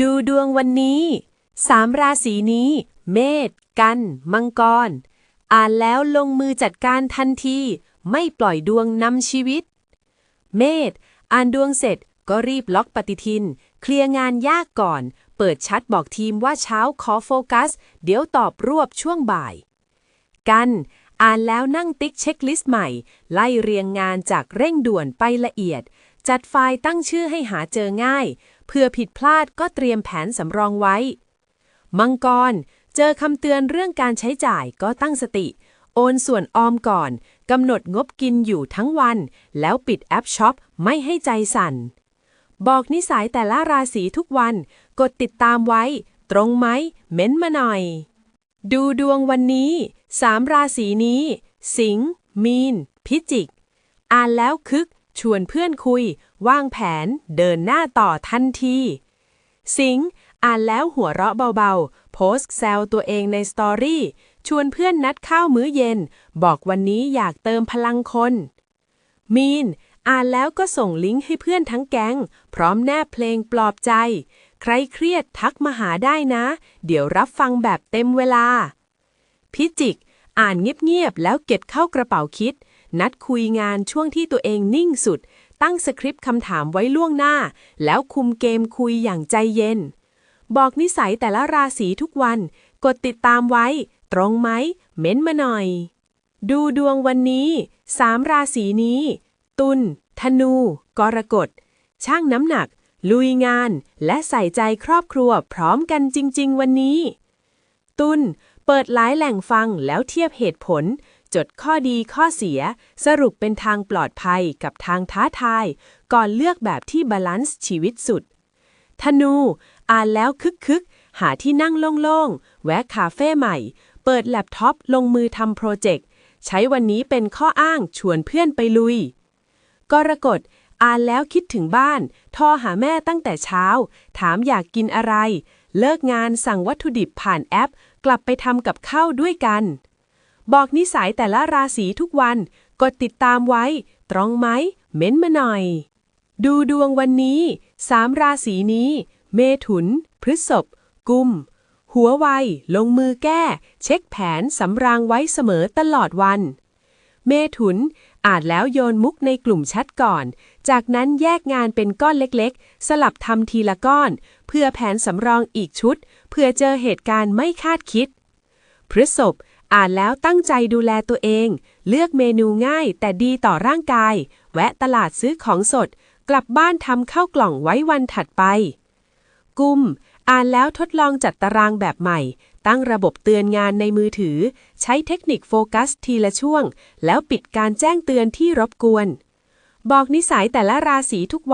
ดูดวงวันนี้สามราศีนี้ เมษกัน มังกร อ่านแล้วลงมือจัดการทันที ไม่ปล่อยดวงนำชีวิต เมษอ่านดวงเสร็จก็รีบล็อกปฏิทิน เคลียร์งานยากก่อน เปิดชัดบอกทีมว่าเช้าขอโฟกัส เดี๋ยวตอบรวบช่วงบ่าย กัน อ่านแล้วนั่งติ๊กเช็คลิสต์ใหม่ ไล่เรียงงานจากเร่งด่วนไปละเอียด จัดไฟล์ตั้งชื่อให้หาเจอง่าย เพื่อผิดพลาดก็เตรียมแผนสำรองไว้ มังกร เจอคำเตือนเรื่องการใช้จ่ายก็ตั้งสติ โอนส่วนออมก่อนกำหนดงบกินอยู่ทั้งวัน แล้วปิดแอปช็อปไม่ให้ใจสั่น บอกนิสัยแต่ละราศีทุกวัน กดติดตามไว้ ตรงไหม เม้นมาหน่อย ดูดวงวันนี้สามราศีนี้ สิงห์มีน พิจิก อ่านแล้วคึก ชวนเพื่อนคุย วางแผน เดินหน้าต่อทันที สิงอ่านแล้วหัวเราะเบาๆ โพสต์แซวตัวเองในสตอรี่ ชวนเพื่อนนัดข้าวมื้อเย็น บอกวันนี้อยากเติมพลังคน มีน อ่านแล้วก็ส่งลิงก์ให้เพื่อนทั้งแก๊ง พร้อมแนบเพลงปลอบใจ ใครเครียดทักมาหาได้นะ เดี๋ยวรับฟังแบบเต็มเวลา พิจิก อ่านเงียบๆแล้วเก็บเข้ากระเป๋าคิด นัดคุยงานช่วงที่ตัวเองนิ่งสุด ตั้งสคริปต์คำถามไว้ล่วงหน้า แล้วคุมเกมคุยอย่างใจเย็น บอกนิสัยแต่ละราศีทุกวัน กดติดตามไว้ ตรงไหม เม้นมาหน่อย ดูดวงวันนี้สามราศีนี้ ตุลธนู กรกฎช่างน้ำหนัก ลุยงาน และใส่ใจครอบครัวพร้อมกันจริง ๆ วันนี้ ตุลเปิดหลายแหล่งฟังแล้วเทียบเหตุผล จดข้อดีข้อเสีย สรุปเป็นทางปลอดภัยกับทางท้าทาย ก่อนเลือกแบบที่บาลานซ์ชีวิตสุด ธนู อ่านแล้วคึกคึกหาที่นั่งโล่งๆ แวะคาเฟ่ใหม่ เปิดแล็ปท็อปลงมือทำโปรเจกต์ ใช้วันนี้เป็นข้ออ้างชวนเพื่อนไปลุย กรกฎ อ่านแล้วคิดถึงบ้านโทรหาแม่ตั้งแต่เช้า ถามอยากกินอะไร เลิกงานสั่งวัตถุดิบผ่านแอป กลับไปทำกับข้าวด้วยกัน บอกนิสัยแต่ละราศีทุกวัน กดติดตามไว้ ตรงไหม เม้นมาหน่อย ดูดวงวันนี้สามราศีนี้ เมถุน พฤษภกุม หัวไว ลงมือแก้ เช็คแผนสำรางไว้เสมอตลอดวัน เมถุนอ่านแล้วโยนมุกในกลุ่มแชทก่อน จากนั้นแยกงานเป็นก้อนเล็กๆ สลับทำทีละก้อน เพื่อแผนสำรองอีกชุด เพื่อเจอเหตุการณ์ไม่คาดคิด พฤษภ อ่านแล้วตั้งใจดูแลตัวเอง เลือกเมนูง่ายแต่ดีต่อร่างกาย แวะตลาดซื้อของสด กลับบ้านทำข้าวกล่องไว้วันถัดไป กุม อ่านแล้วทดลองจัดตารางแบบใหม่ ตั้งระบบเตือนงานในมือถือ ใช้เทคนิคโฟกัสทีละช่วง แล้วปิดการแจ้งเตือนที่รบกวน บอกนิสัยแต่ละราศีทุกวัน